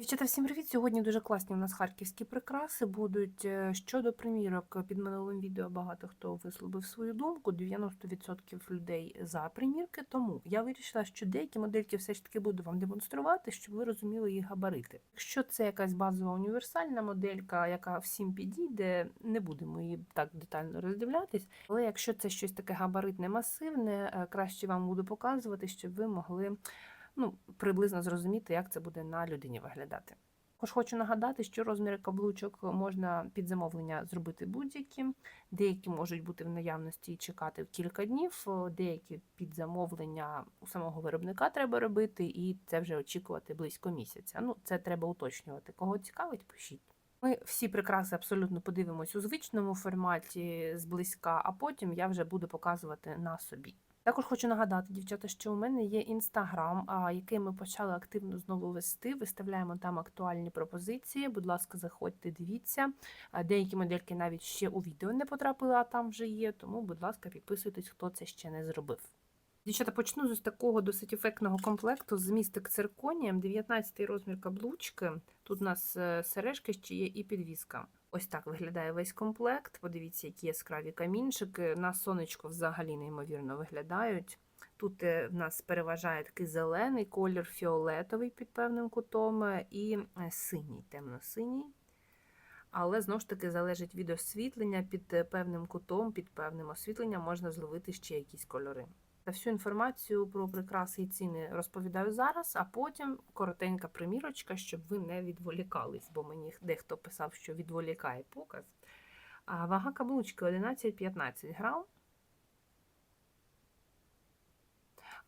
Дівчата, всім привіт! Сьогодні дуже класні у нас харківські прикраси будуть. Е, Щодо примірок, під минулим відео багато хто висловив свою думку. 90% людей за примірки. Тому я вирішила, що деякі модельки все ж таки буду вам демонструвати, щоб ви розуміли їх габарити. Якщо це якась базова універсальна моделька, яка всім підійде, не будемо її так детально роздивлятись. Але якщо це щось таке габаритне, масивне, е, краще вам буду показувати, щоб ви могли ну, приблизно зрозуміти, як це буде на людині виглядати. Також хочу нагадати, що розміри каблучок можна під замовлення зробити будь-які. Деякі можуть бути в наявності і чекати кілька днів, деякі під замовлення у самого виробника треба робити, і це вже очікувати близько місяця. Ну, це треба уточнювати. Кого цікавить, пишіть. Ми всі прикраси абсолютно подивимось у звичному форматі зблизька, а потім я вже буду показувати на собі. Також хочу нагадати, дівчата, що у мене є інстаграм, який ми почали активно знову вести. Виставляємо там актуальні пропозиції. Будь ласка, заходьте, дивіться. Деякі модельки навіть ще у відео не потрапили, а там вже є. Тому, будь ласка, підписуйтесь, хто це ще не зробив. Дівчата, почну з такого досить ефектного комплекту з містик цирконієм, 19 розмір каблучки. Тут у нас е, сережки ще є і підвіска. Ось так виглядає весь комплект. Подивіться, які яскраві камінчики. На сонечко взагалі неймовірно виглядають. Тут е, в нас переважає такий зелений колір, фіолетовий під певним кутом, е, і синій, темно-синій. Але знову ж таки залежить від освітлення, під певним кутом, під певним освітленням можна зловити ще якісь кольори. Всю інформацію про прикраси і ціни розповідаю зараз, а потім коротенька примірочка, щоб ви не відволікались, бо мені дехто писав, що відволікає показ. А вага каблучки 11-15 грам.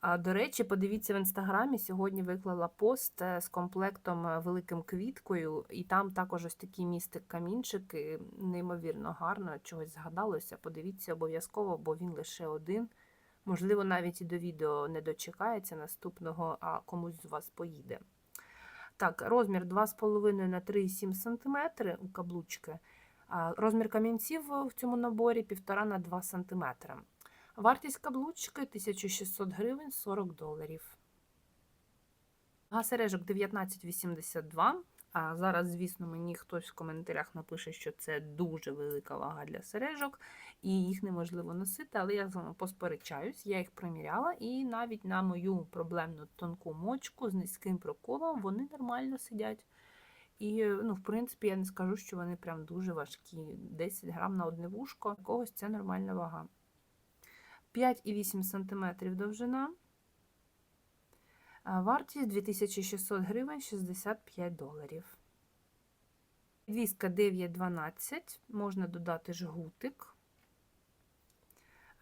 А, До речі, подивіться в інстаграмі. Сьогодні виклала пост е, з комплектом е, великим квіткою, і там також ось такі містик камінчики, неймовірно гарно, чогось згадалося. Подивіться обов'язково, бо він лише один. Можливо, навіть і до відео не дочекається наступного, а комусь з вас поїде. Так, розмір 2,5 на 3,7 см у каблучки. Розмір камінців в цьому наборі 1,5 на 2 см. Вартість каблучки 1600 гривень 40 доларів. А сережок 19,82. А зараз, звісно, мені хтось в коментарях напише, що це дуже велика вага для сережок, і їх неможливо носити, але я з вами посперечаюсь, я їх приміряла, і навіть на мою проблемну тонку мочку з низьким проколом вони нормально сидять. І, ну, в принципі, я не скажу, що вони прям дуже важкі. 10 грам на одне вушко, когось це нормальна вага. 5,8 см довжина. Вартість 2600 гривень 65 доларів. Підвіска 9,12, можна додати жгутик.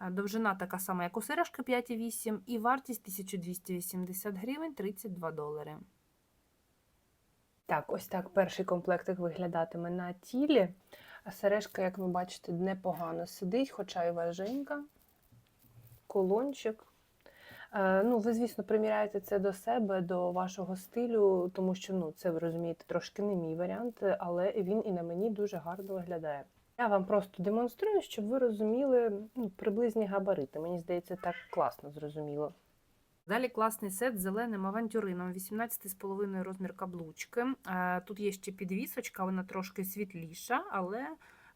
Довжина така сама, як у сережки 5,8 і вартість 1280 гривень 32 долари. Так, ось так перший комплектик виглядатиме на тілі. Сережка, як ви бачите, непогано сидить, хоча й важенька. Колончик. Е, ну, ви, звісно, приміряєте це до себе, до вашого стилю, тому що ну, це ви розумієте трошки не мій варіант, але він і на мені дуже гарно виглядає. Я вам просто демонструю, щоб ви розуміли ну, приблизні габарити. Мені здається, так класно зрозуміло. Далі класний сет з зеленим авантюрином, 18,5 розмір каблучки. Е, тут є ще підвісочка, вона трошки світліша, але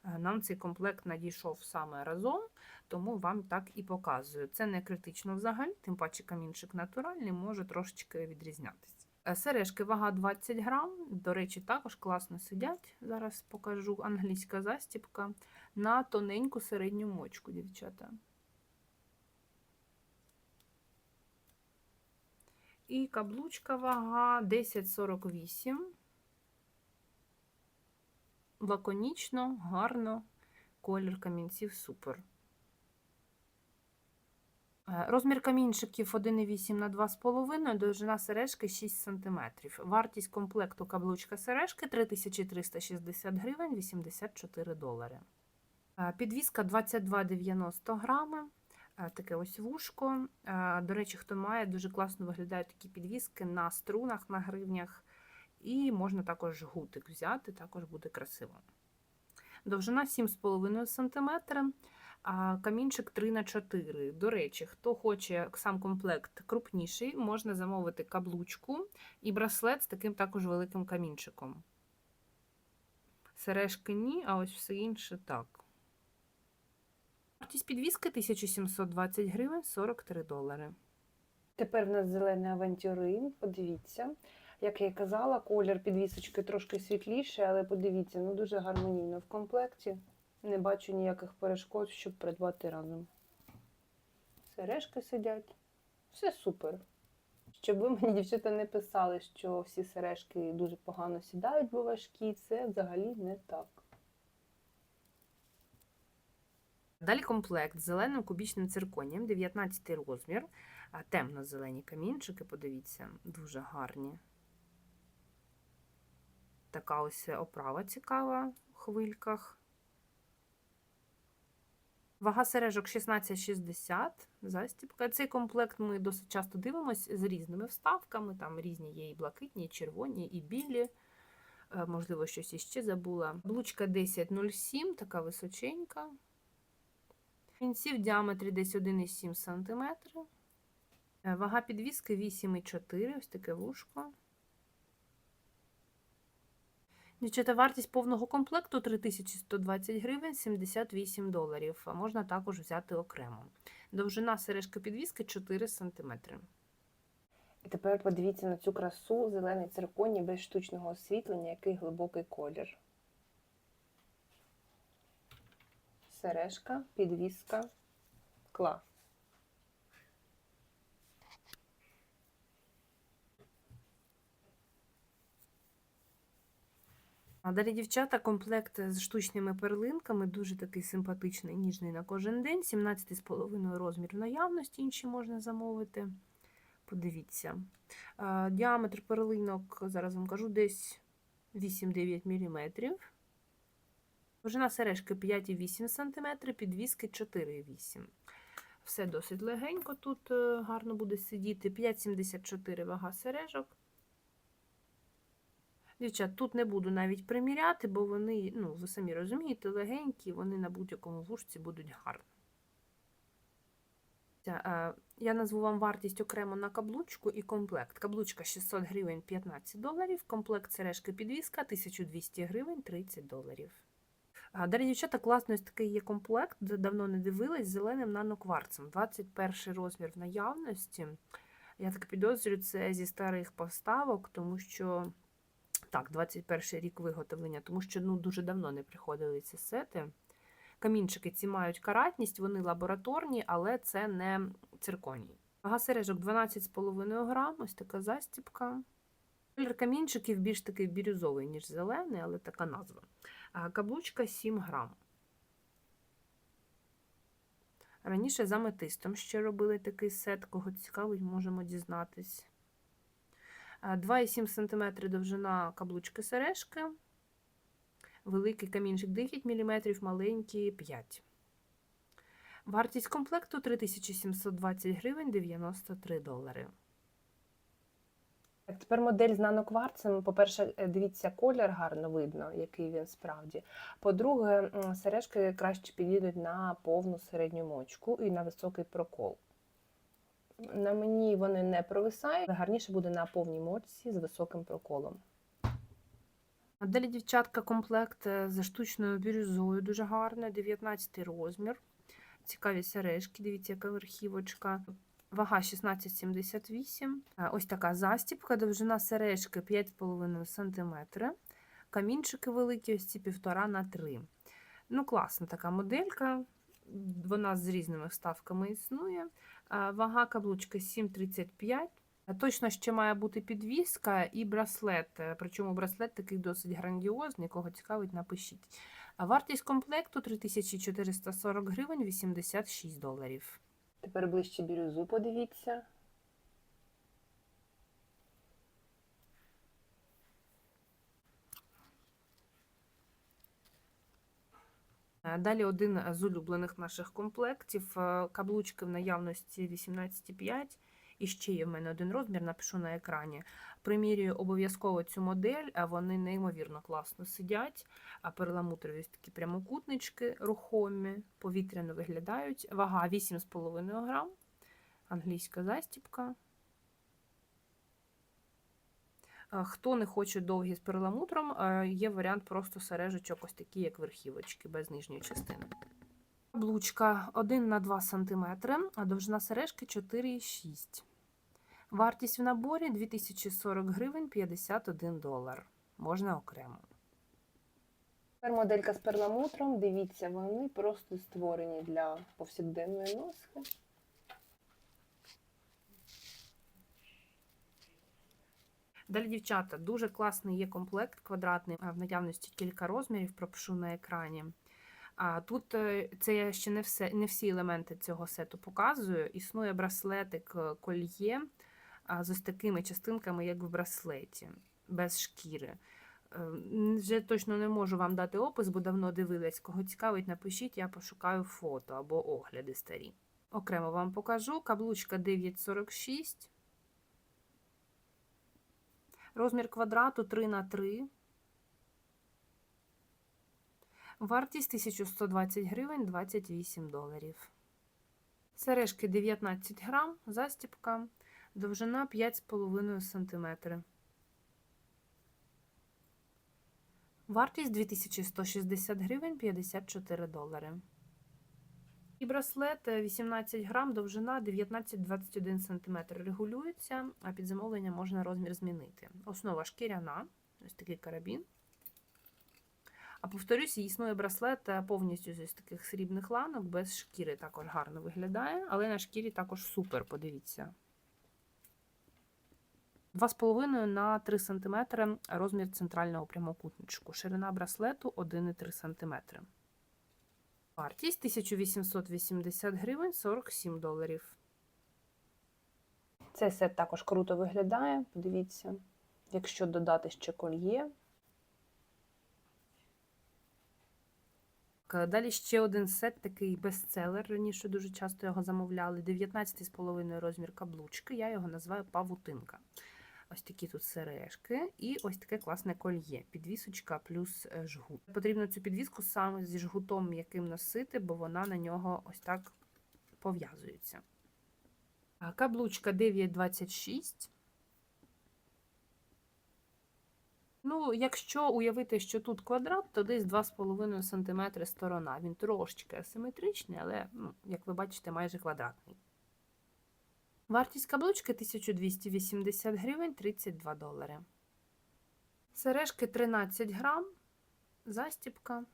Е, нам цей комплект надійшов саме разом, тому вам так і показую. Це не критично взагалі, тим паче камінчик натуральний, може трошечки відрізнятися. Е, сережки вага 20 грам, до речі, також класно сидять. Зараз покажу англійська застіпка на тоненьку середню мочку, дівчата. І каблучка вага 10,48 лаконічно, гарно, колір камінців супер. Е, розмір камінчиків 1,8 на 2,5, довжина сережки 6 см. Вартість комплекту каблучка сережки 3360 гривень 84 долари. Е, підвіска 22,90 грами. Е, таке ось вушко. До речі, хто має, дуже класно виглядають такі підвіски на струнах, на гривнях. І можна також гутик взяти, також буде красиво. Довжина 7,5 см. А камінчик 3 на 4 До речі, хто хоче сам комплект крупніший, можна замовити каблучку і браслет з таким також великим камінчиком. Сережки ні, а ось все інше так. Вартість підвіски 1720 гривень 43 долари. Тепер в нас зелений авантюрин. Подивіться. Як я й казала, колір підвісочки трошки світліший, але подивіться, ну дуже гармонійно в комплекті. Не бачу ніяких перешкод, щоб придбати разом. Сережки сидять. Все супер. Щоб ви мені, дівчата, не писали, що всі сережки дуже погано сідають, бо важкі, це взагалі не так. Далі комплект з зеленим кубічним цирконієм, 19 розмір, темно-зелені камінчики, подивіться, дуже гарні. Така ось оправа цікава в хвильках. Вага сережок 16,60, застіпка. Цей комплект ми досить часто дивимось з різними вставками. Там різні є і блакитні, і червоні, і білі. Е, Можливо, щось іще забула. Блучка 10,07, така височенька. Кінці в діаметрі десь 1,7 см. Е, Вага підвіски 8,4, ось таке вушко. Дівчата, вартість повного комплекту 3120 гривень 78 доларів. Можна також взяти окремо. Довжина сережки підвіски 4 см. І тепер подивіться на цю красу зелений цирконій без штучного освітлення, який глибокий колір. Сережка, підвіска, клас. А далі, дівчата, комплект з штучними перлинками, дуже такий симпатичний, ніжний на кожен день. 17,5 розмір в наявності, інші можна замовити. Подивіться. Діаметр перлинок, зараз вам кажу, десь 8-9 мм. Довжина сережки 5,8 см, підвіски 4,8 Все досить легенько тут е, гарно буде сидіти. 5,74 вага сережок. Дівчат, тут не буду навіть приміряти, бо вони, ну, ви самі розумієте, легенькі, вони на будь-якому вушці будуть гарні. Я назву вам вартість окремо на каблучку і комплект. Каблучка 600 гривень 15 доларів, комплект сережки підвіска 1200 гривень 30 доларів. Далі, дівчата, класно ось такий є комплект, давно не дивилась, зеленим нанокварцем. 21 розмір в наявності. Я так підозрюю, це зі старих поставок, тому що так, 21 рік виготовлення, тому що ну, дуже давно не приходили ці сети. Камінчики ці мають каратність, вони лабораторні, але це не цирконій. Вага сережок 12,5 грам, ось така застіпка. Колір камінчиків більш такий бірюзовий, ніж зелений, але така назва. Каблучка 7 грам. Раніше за метистом ще робили такий сет, кого цікавить, можемо дізнатись. 2,7 см довжина каблучки сережки. Великий камінчик 10 мм, маленький 5 Вартість комплекту 3720 гривень 93 долари. Так, тепер модель з нанокварцем. По-перше, е, дивіться, колір гарно видно, який він справді. По-друге, сережки краще підійдуть на повну середню мочку і на високий прокол. На мені вони не провисають, гарніше буде на повній мочці з високим проколом. Далі, дівчатка, комплект е, з штучною бірюзою, дуже гарний, 19 розмір. Цікаві сережки, дивіться, яка верхівочка. Вага 16,78. Е, Ось така застіпка, довжина сережки 5,5 см. Камінчики великі, ось ці 1,5 на 3 Ну, класна така моделька. Вона з різними вставками існує. Вага каблучки 7,35. Точно ще має бути підвіска і браслет. Е, Причому браслет такий досить грандіозний, кого цікавить, напишіть. А Вартість комплекту 3440 гривень 86 доларів. Тепер ближче бірюзу подивіться. Далі один з улюблених наших комплектів. Е, Каблучки в наявності 18,5 І ще є в мене один розмір, напишу на екрані. Примірюю обов'язково цю модель, а вони неймовірно класно сидять. А перламутрові такі прямокутнички рухомі, повітряно виглядають. Вага 8,5 грам. Англійська застіпка. Хто не хоче довгі з перламутром, е, є варіант просто сережечок, ось такі, як верхівочки, без нижньої частини. Каблучка 1 на 2 см, а довжина сережки 4,6 Вартість в наборі 2040 гривень 51 долар. Можна окремо. Тепер моделька з перламутром. Дивіться, вони просто створені для повсякденної носки. Далі, дівчата, дуже класний є комплект квадратний, в наявності кілька розмірів, пропишу на екрані. А тут е, це я ще не все, не всі елементи цього сету показую. Існує браслетик е, кольє з ось такими частинками, як в браслеті, без шкіри. Е, Вже точно не можу вам дати опис, бо давно дивилась. Кого цікавить, напишіть, я пошукаю фото або огляди старі. Окремо вам покажу. Каблучка 946. Розмір квадрату 3 на 3. Вартість 1120 гривень 28 доларів. Сережки 19 грам, застіпка, довжина 5,5 см. Вартість 2160 гривень 54 долари. І браслет е, 18 грам, довжина 19-21 см. Регулюється, а під замовлення можна розмір змінити. Основа шкіряна, ось такий карабін. А повторюсь, існує браслет е, повністю з ось таких срібних ланок, без шкіри також гарно виглядає, але на шкірі також супер, подивіться. 2,5 на 3 см розмір центрального прямокутничку. Ширина браслету 1,3 см. Вартість 1880 гривень 47 доларів. Цей сет також круто виглядає. Подивіться, якщо додати ще кольє. Далі ще один сет, такий бестселер. Раніше дуже часто його замовляли. 19,5 розмір каблучки. Я його називаю павутинка. Ось такі тут сережки і ось таке класне кольє. Підвісочка плюс е, жгут. Потрібно цю підвіску саме зі жгутом м'яким носити, бо вона на нього ось так пов'язується. Каблучка 9,26. Ну, якщо уявити, що тут квадрат, то десь 2,5 см сторона. Він трошечки асиметричний, але, ну, як ви бачите, майже квадратний. Вартість каблучки 1280 гривень 32 долари. Сережки 13 грам, застіпка.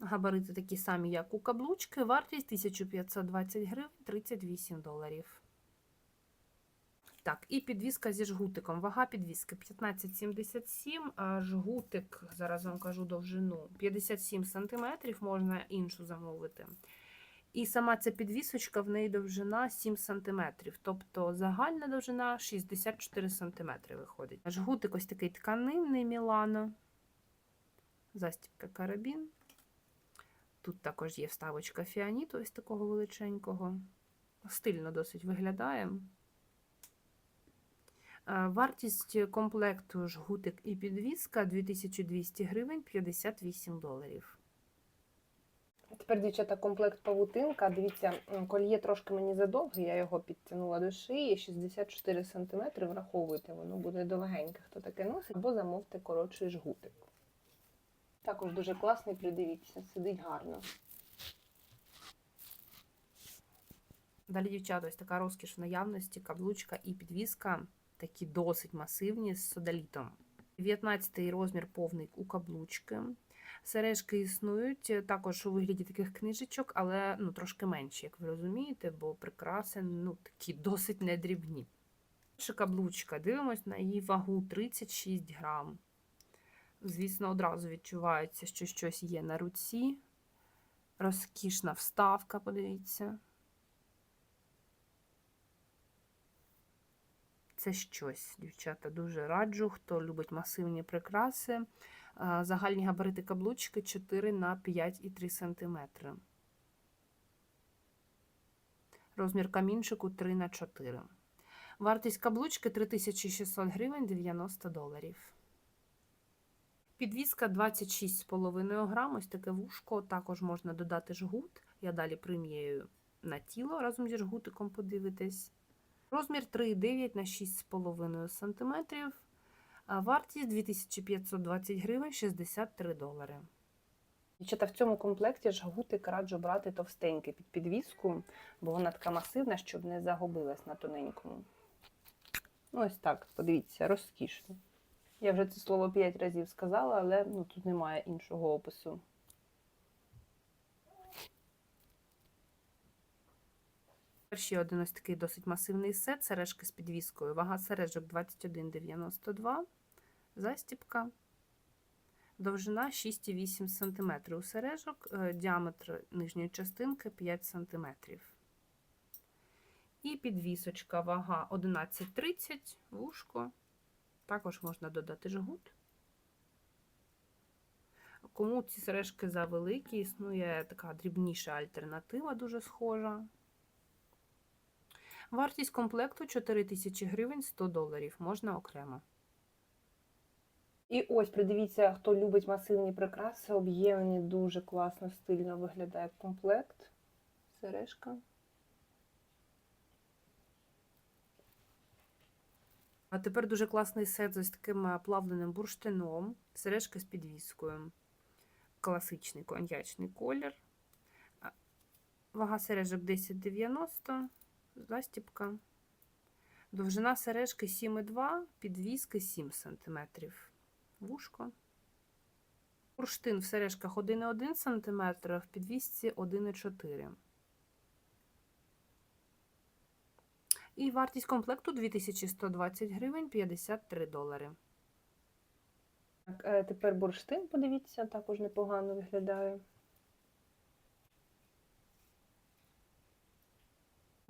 Габарити такі самі, як у каблучки. Вартість 1520 гривень 38 доларів. Так, і підвіска зі жгутиком. Вага підвіски 15,77, а жгутик, зараз вам кажу довжину, 57 см, можна іншу замовити. І сама ця підвісочка, в неї довжина 7 см, тобто загальна довжина 64 см виходить. Жгутик ось такий тканинний Мілано. Застібка карабін. Тут також є вставочка фіаніту ось такого величенького. Стильно досить виглядає. Вартість комплекту жгутик і підвіска 2200 гривень 58 доларів. Тепер, дівчата, комплект павутинка. Дивіться, кольє трошки мені задовге, я його підтягнула до шиї. 64 см, враховуйте, воно буде довгеньке, хто таке носить, або замовте коротший жгутик. Також дуже класний, придивіться, сидить гарно. Далі, дівчата, ось така розкіш в наявності, каблучка і підвіска, такі досить масивні з содалітом. 19 розмір повний у каблучки. Сережки існують е, також у вигляді таких книжечок, але ну, трошки менші, як ви розумієте, бо прикраси ну, такі досить недрібні. Перша каблучка, дивимось на її вагу 36 грам. Звісно, одразу відчувається, що щось є на руці. Розкішна вставка, подивіться. Це щось, дівчата, дуже раджу, хто любить масивні прикраси. Загальні габарити каблучки 4 на 5,3 см. Розмір камінчику 3 на 4 Вартість каблучки 3600 гривень 90 доларів. Підвіска 26,5 грам, ось таке вушко. Також можна додати жгут. Я далі приміряю на тіло разом зі жгутиком подивитись. Розмір 3,9 на 6,5 см. А Вартість 2520 гривень 63 долари. Дівчата, в цьому комплекті жгутик раджу брати товстенький під підвіску, бо вона така масивна, щоб не загубилась на тоненькому. Ну, ось так, подивіться, розкішно. Я вже це слово 5 разів сказала, але ну, тут немає іншого опису. Ще один ось такий досить масивний сет, сережки з підвіскою. Вага сережок 21,92, застіпка, довжина 6,8 см у сережок, е, діаметр нижньої частинки 5 см. І підвісочка, вага 11,30, вушко. Також можна додати жгут. Кому ці сережки завеликі, існує така дрібніша альтернатива, дуже схожа. Вартість комплекту 4 тисячі гривень 100 доларів. Можна окремо. І ось, придивіться, хто любить масивні прикраси, об'ємні, дуже класно, стильно виглядає комплект. Сережка. А тепер дуже класний сет з ось таким е, плавленим бурштином, сережки з підвіскою. Класичний коньячний колір. Вага сережок 10,90, застіпка. Довжина сережки 7,2, підвіски 7 см. Вушко. Бурштин в сережках 1,1 см, в підвісці 1,4 І вартість комплекту 2120 гривень 53 долари. Так, е, тепер бурштин, подивіться, також непогано виглядає.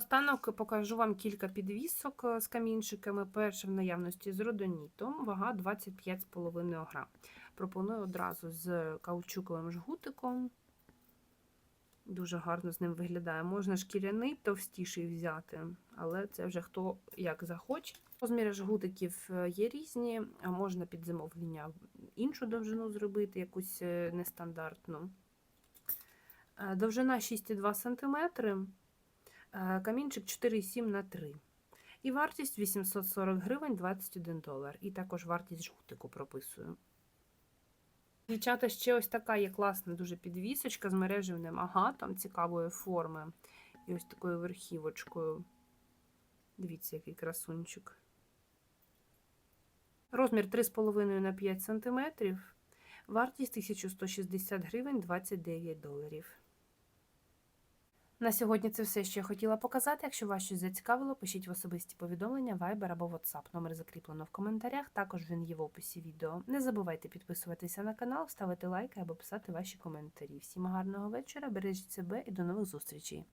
Останок покажу вам кілька підвісок е, з камінчиками. Перше в наявності з родонітом, вага 25,5 грам. Пропоную одразу з каучуковим жгутиком. Дуже гарно з ним виглядає. Можна шкіряний товстіший взяти, але це вже хто як захоче. Розміри жгутиків е, є різні, а можна під замовлення іншу довжину зробити, якусь е, нестандартну. Довжина 6,2 см. Е, Камінчик 4,7 на 3. І вартість 840 гривень 21 долар. І також вартість жгутику прописую. Дівчата, ще ось така є класна дуже підвісочка з мережевним агатом цікавої форми. І ось такою верхівочкою. Дивіться, який красунчик. Розмір 3,5 на 5 см. Вартість 1160 гривень 29 доларів. На сьогодні це все, що я хотіла показати. Якщо вас щось зацікавило, пишіть в особисті повідомлення, Viber або WhatsApp. Номер закріплено в коментарях. Також він є в описі відео. Не забувайте підписуватися на канал, ставити лайки або писати ваші коментарі. Всім гарного вечора, бережіть себе і до нових зустрічей!